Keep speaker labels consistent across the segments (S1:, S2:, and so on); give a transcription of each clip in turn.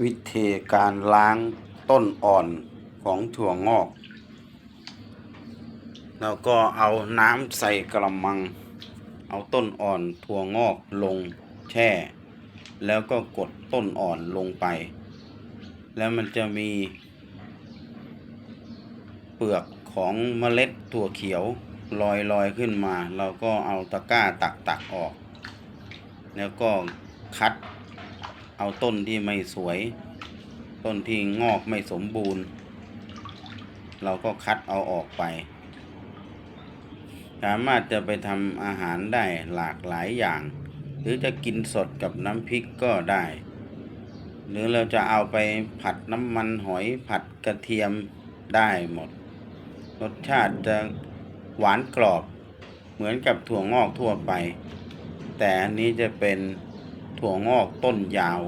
S1: วิธีการล้างต้นอ่อนของถั่วงอก แล้วก็เอาน้ำใส่กระมัง เอาต้นอ่อนถั่วงอกลงแช่ แล้วก็กดต้นอ่อนลงไป แล้วมันจะมี เปลือกของเมล็ดถั่วเขียวลอยลอยขึ้นมา เราก็เอาตะกร้าตักตักออก แล้วก็คัด เอาต้นที่ไม่สวย ต้นที่งอกไม่สมบูรณ์ เราก็คัดเอาออกไป สามารถจะไปทำอาหารได้หลากหลายอย่าง หรือจะกินสดกับน้ำพริกก็ได้ หรือเราจะเอาไปผัดน้ำมันหอยผัดกระเทียมได้หมด รสชาติจะหวานกรอบเหมือนกับถั่วงอกทั่วไป แต่อันนี้จะเป็น ถั่วงอกต้นยาว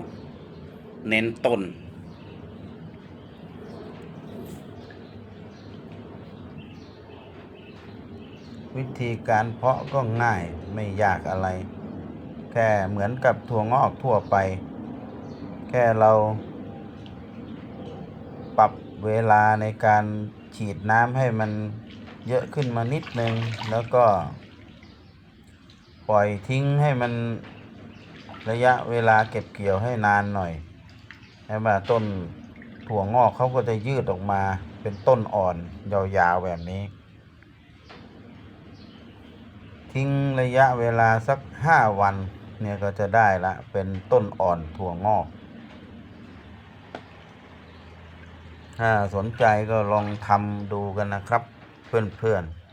S1: เน้นต้น วิธีการเพาะก็ง่ายไม่ยากอะไร แค่เหมือนกับถั่วงอกทั่วไป แค่เรา ปรับเวลาในการฉีดน้ำให้มันเยอะขึ้นมานิดนึง แล้วก็ ปล่อยทิ้งให้มัน ระยะเวลาเก็บเกี่ยวให้นานหน่อยให้มาต้นถั่วงอกเขาก็จะยืดออกมาเป็นต้นอ่อนยาวๆแบบนี้ ทิ้งระยะเวลาสักห้าวันเนี่ยก็จะได้ละเป็นต้นอ่อนถั่วงอก ถ้าสนใจก็ลองทำดูกันนะครับ เพื่อนๆ